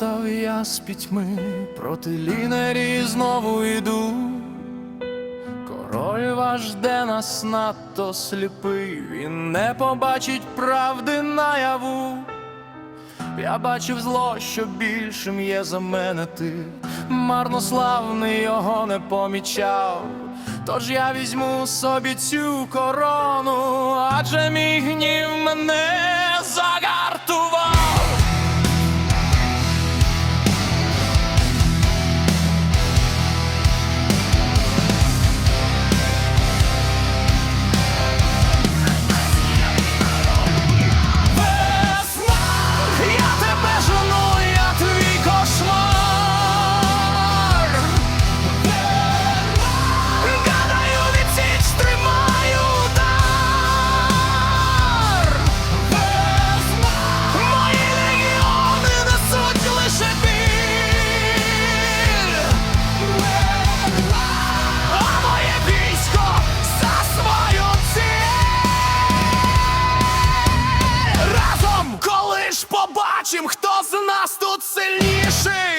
Рано я з пітьми, проти лінері знову йду. Король ваш жде нас надто сліпий, він не побачить правди наяву. Я бачив зло, що більшим є за мене ти, марнославний його не помічав. Тож я візьму собі цю корону, адже мій гнів мене загартував. нас тут сильніший.